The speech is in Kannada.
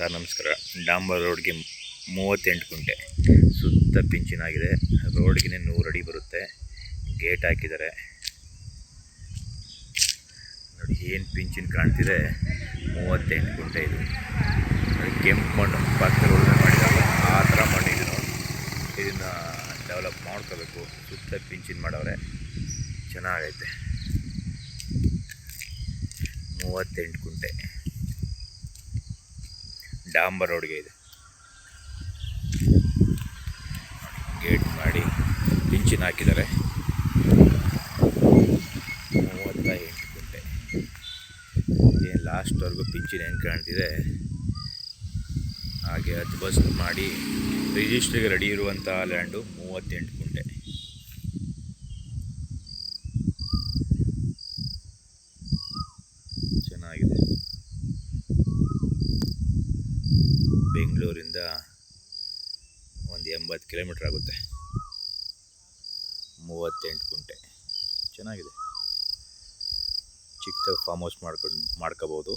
ಸರ್ ನಮಸ್ಕಾರ. ಡಾಂಬರ್ ರೋಡ್ಗೆ ಮೂವತ್ತೆಂಟು ಗುಂಟೆ ಸುತ್ತ ಪಿಂಚಿನಾಗಿದೆ. ರೋಡ್ಗೆ ಅಡಿ ಬರುತ್ತೆ. ಗೇಟ್ ಹಾಕಿದ್ದಾರೆ. ನೋಡಿ, ಏನು ಪಿಂಚಿನ ಕಾಣ್ತಿದೆ. ಮೂವತ್ತೆಂಟು ಗುಂಟೆ ಇದು. ನೋಡಿ ಕೆಂಪು ಮಣ್ಣು. ಪಕ್ಕದಲ್ಲಿ ಉಳುಮೆ ಮಾಡಿದಾಗ ಆ ಥರ ಮಣ್ಣು ಇದು ಇದನ್ನು ಡೆವಲಪ್ ಮಾಡ್ಕೋಬೇಕು. ಸುತ್ತ ಪಿಂಚಿನ ಮಾಡವ್ರೆ ಚೆನ್ನಾಗೈತೆ. ಮೂವತ್ತೆಂಟು ಕುಂಟೆ ಡಾಂಬರ್ ರೋಡ್ಗೆ ಇದೆ. ಗೇಟ್ ಮಾಡಿ ಪಿಂಚಿನ ಹಾಕಿದ್ದಾರೆ. ಮೂವತ್ತ ಎಂಟು ಗಂಟೆ ಏನು ಲಾಸ್ಟ್ವರೆಗೂ ಪಿಂಚಿನ ಹೆಂಗೆ ಕಾಣ್ತಿದೆ? ಹಾಗೆ ಅದು ಬಸ್ ಮಾಡಿ ರಿಜಿಸ್ಟ್ರಿಗೆ ರೆಡಿ ಇರುವಂಥ ಲ್ಯಾಂಡು ಮೂವತ್ತೆಂಟು ಕುಂಟೆ ಚೆನ್ನಾಗಿದೆ ಬೆಂಗಳೂರಿಂದ ಒಂದು ಎಂಬತ್ತು ಕಿಲೋಮೀಟ್ರ್ ಆಗುತ್ತೆ. ಮೂವತ್ತೆಂಟು ಕುಂಟೆ. ಚೆನ್ನಾಗಿದೆ. ಚಿಕ್ಕದಾಗಿ ಫಾರ್ಮ್ ಹೌಸ್ ಮಾಡ್ಕೊಂಡು ಮಾಡ್ಕೋಬೋದು.